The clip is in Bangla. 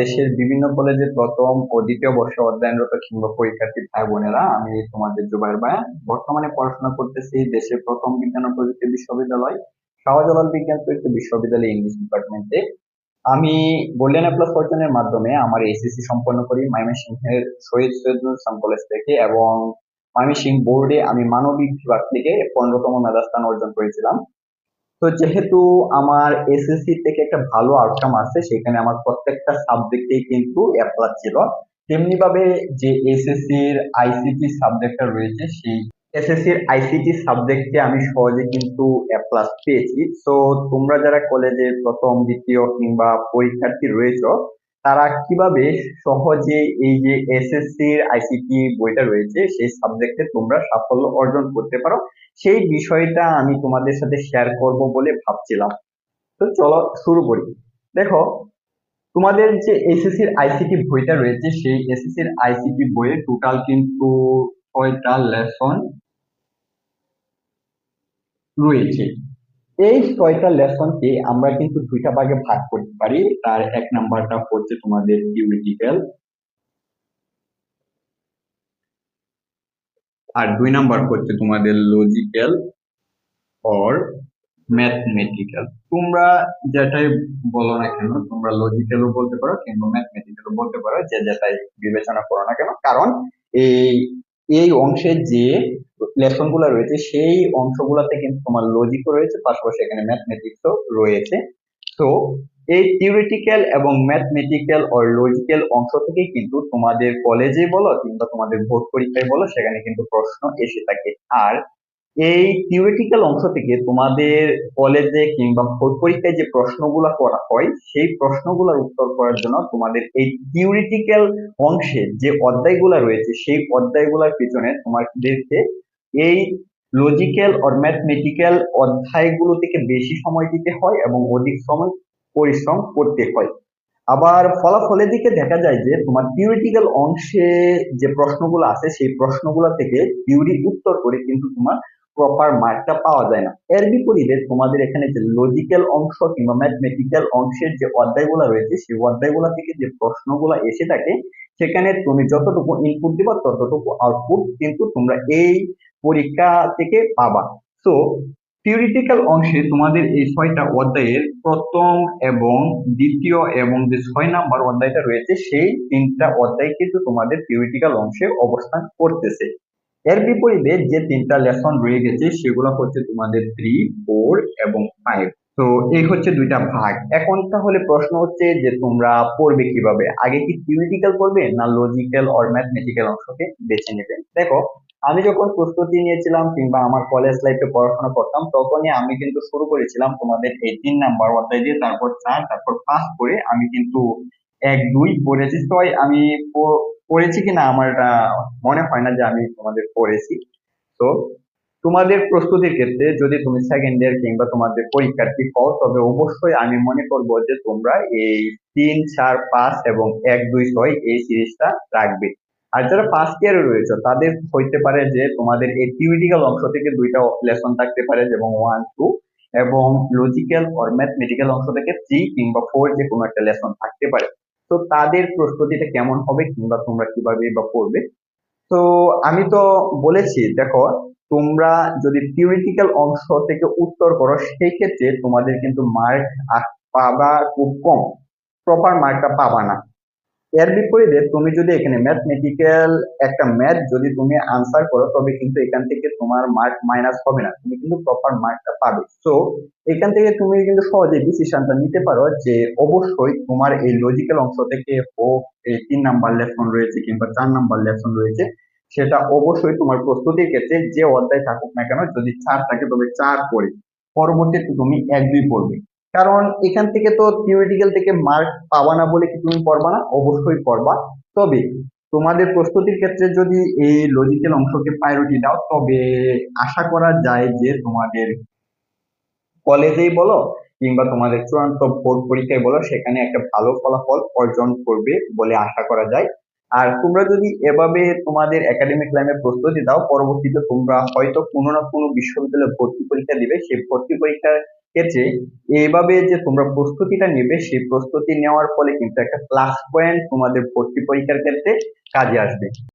দেশের বিভিন্ন কলেজের প্রথম ও দ্বিতীয় বর্ষে অধ্যয়নরত কিংবা পরীক্ষার্থী ভাই বোনেরা, আমি তোমাদের জুবাইর ভাইয়া বর্তমানে পড়াশোনা করতেছি দেশের প্রথম বিজ্ঞান ও প্রযুক্তি বিশ্ববিদ্যালয়, শাহজালাল বিজ্ঞান প্রযুক্তি বিশ্ববিদ্যালয় ইংলিশ ডিপার্টমেন্টে আমি গোল্ডেন প্লাস অর্জনের মাধ্যমে আমার এসএসসি সম্পন্ন করি ময়মনসিংহের শহীদ সৈয়দুল ইসলাম কলেজ থেকে এবং ময়মনসিংহ বোর্ডে আমি মানবিক বিভাগ থেকে পনেরোতম মেধাস্থান অর্জন করেছিলাম। তো যেহেতু আমার এসএসসি থেকে একটা ভালো আউটকাম আছে সেখানে আমার প্রত্যেকটা সাবজেক্টেই কিন্তু অ্যাপ্লাই ছিল। তেমনি ভাবে যে এসএসসি এর আইসিটি সাবজেক্টটা রয়েছে, সেই এসএসসি এর আইসিটি সাবজেক্টে আমি সহজে কিন্তু অ্যাপ্লাস পেয়েছি। তো তোমরা যারা কলেজের প্রথম, দ্বিতীয় কিংবা পরীক্ষার্থী রয়েছে তারা কীভাবে সহজে এই যে এসএসসি এর আইসিটি বইটা রয়েছে, সেই সাবজেক্টে তোমরা সাফল্য অর্জন করতে পারো। সেই বিষয়টা আমি তোমাদের সাথে শেয়ার করব বলে ভাবছিলাম। তো চলো শুরু করি। দেখো, তোমাদের যে এসএসসি এর আইসিটি বইটা রয়েছে, সেই এসএসসি এর আইসিটি বইয়ে টোটাল কিন্তু ছয়টা লেসন রয়েছে। এই ছয়টা লেসনকে আমরা কিন্তু দুইটা ভাগে ভাগ করতে পারি। তার এক নাম্বারটা হচ্ছে তোমাদের থিওরিটিক্যাল আর দুই নাম্বার হচ্ছে তোমাদের লজিক্যাল অর ম্যাথমেটিক্যাল তোমরা যেটাই বলো না কেন, তোমরা লজিক্যালও বলতে পারো কিংবা ম্যাথমেটিক্যালও বলতে পারো, যে যেটাই বিবেচনা করো না কেন। কারণ এই এই অংশের যে লেসনগুলো রয়েছে, সেই অংশগুলোতে কিন্তু তোমার লজিকও রয়েছে, পাশাপাশি এখানে ম্যাথমেটিক্সও রয়েছে। তো এই থিওরিটিক্যাল এবং ম্যাথমেটিক্যাল ও লজিক্যাল অংশ থেকেই কিন্তু তোমাদের কলেজে বলো কিংবা তোমাদের ভোট পরীক্ষায় বলো, সেখানে কিন্তু প্রশ্ন এসে থাকে। আর এই থিওরিটিক্যাল অংশ থেকে তোমাদের কলেজে কিংবা ভোট পরীক্ষায় যে প্রশ্নগুলো করা হয়, সেই প্রশ্নগুলোর উত্তর করার জন্য তোমাদের এই থিওরিটিক্যাল অংশে যে অধ্যায়গুলো রয়েছে, সেই অধ্যায়গুলোর পিছনে তোমাদেরকে এই লজিক্যাল অর ম্যাথমেটিক্যাল অধ্যায়গুলো থেকে বেশি সময় দিতে হয় এবং অধিক সময় পরিশ্রম করতে হয়। আবার ফলাফলের দিকে দেখা যায় যে, তোমার থিওরিটিক্যাল অংশে যে প্রশ্নগুলো আছে, সেই প্রশ্নগুলো থেকে থিওরি উত্তর করে কিন্তু তোমার প্রপার মার্কটা পাওয়া যায় না। এর বিপরীতে তোমাদের এখানে যে লজিক্যাল অংশ কিংবা ম্যাথমেটিক্যাল অংশের যে অধ্যায়গুলো রয়েছে, সেই অধ্যায়গুলো থেকে যে প্রশ্নগুলো এসে থাকে, সেখানে তুমি যতটুকু ইনপুট দিবা, ততটুকু আউটপুট কিন্তু তোমরা এই পরীক্ষা থেকে পাবা। তো থিওরিটিক্যাল অংশে তোমাদের এই ছয়টা অধ্যায়ের প্রথম এবং দ্বিতীয় এবং যে ছয় নাম্বার অধ্যায়টা রয়েছে, সেই তিনটা অধ্যায় কিন্তু তোমাদের থিওরিটিক্যাল অংশে অবস্থান করতেছে। এর বিপরীতে যে তিনটা লেসন রয়ে গেছে, সেগুলো হচ্ছে তোমাদের থ্রি ফোর এবং ফাইভ তো এই হচ্ছে দুইটা ভাগ। এখন তাহলে প্রশ্ন হচ্ছে যে তোমরা পড়বে কীভাবে? আগে কি থিওরিটিক্যাল পড়বে না লজিক্যাল অর ম্যাথমেটিক্যাল অংশকে বেছে নেবে? দেখো আমি যখন প্রস্তুতি নিয়েছিলাম কিংবা আমার কলেজ লাইফে পড়াশোনা করতাম, তখনই আমি কিন্তু শুরু করেছিলাম তোমাদের এই তিন নাম্বার অধ্যায় দিয়ে তারপর চার, তারপর পাঁচ করে আমি কিন্তু এক, দুই পড়েছি। ছয় আমি পড়েছি কিনা আমার এটা মনে হয় না যে আমি তোমাদের পড়েছি। তো তোমাদের প্রস্তুতির ক্ষেত্রে যদি তুমি সেকেন্ড ইয়ার কিংবা তোমাদের পরীক্ষার্থী হও, তবে অবশ্যই আমি মনে করব যে তোমরা এই তিন, চার, পাঁচ এবং এক, দুই ছয় এই সিরিজটা রাখবে। আর যারা ফার্স্ট ইয়ারে রয়েছে, তাদের হইতে পারে যে তোমাদের এই থিওরিটিক্যাল অংশ থেকে দুইটা লেসন থাকতে পারে যেমন ওয়ান টু এবং লজিক্যাল অর ম্যাথমেটিক্যাল অংশ থেকে থ্রি কিংবা ফোর যে কোনো একটা লেসন থাকতে পারে। তো তাদের প্রস্তুতিটা কেমন হবে কিংবা তোমরা কীভাবে বা পড়বে তো আমি তো বলেছি, দেখো, তোমরা যদি থিওরিটিক্যাল অংশ থেকে উত্তর করো, সেই ক্ষেত্রে তোমাদের কিন্তু মার্ক পাবা খুব কম। প্রপার মার্কটা পাবা না। এর বিপরীতে তুমি যদি এখানে ম্যাথমেটিক্যাল একটা ম্যাথ যদি তুমি আনসার করো, তবে কিন্তু এখান থেকে তোমার মার্ক মাইনাস হবে না। তুমি কিন্তু প্রপার মার্কটা পাবে। সো এখান থেকে তুমি কিন্তু সহজে ডিসিশনটা নিতে পারো যে অবশ্যই তোমার এই লজিক্যাল অংশ থেকে হোক এই তিন নাম্বার লেসন রয়েছে কিংবা চার নাম্বার লেসন রয়েছে, সেটা অবশ্যই তোমার প্রস্তুতির ক্ষেত্রে যে অধ্যায় থাকুক না কেন, যদি চার থাকে তবে চার পড়ে। পরবর্তীতে তুমি এক দুই পড়বে। কারণ এখান থেকে তো থিওরিটিক্যাল থেকে মার্ক পাবা না বলে কি তুমি পড়বা না? অবশ্যই পড়বা। তবে তোমাদের প্রস্তুতির ক্ষেত্রে যদি এই লজিক্যাল অংশকে প্রায়োরিটি দাও, তবে আশা করা যায় যে তোমাদের কলেজেই বলো কিংবা তোমাদের চূড়ান্ত বোর্ড পরীক্ষায় বলো, সেখানে একটা ভালো ফলাফল অর্জন করবে বলে আশা করা যায়। আর তোমরা যদি এভাবে তোমাদের একাডেমিক লাইনে প্রস্তুতি দাও, পরবর্তীতে তোমরা হয়তো কোনো না কোনো বিশ্ববিদ্যালয়ে ভর্তি পরীক্ষা দিবে। সেই ভর্তি পরীক্ষার ক্ষেত্রে এইভাবে যে তোমরা প্রস্তুতিটা নেবে, সেই প্রস্তুতি নেওয়ার ফলে কিন্তু একটা প্লাস পয়েন্ট তোমাদের ভর্তি পরীক্ষার ক্ষেত্রে কাজে আসবে।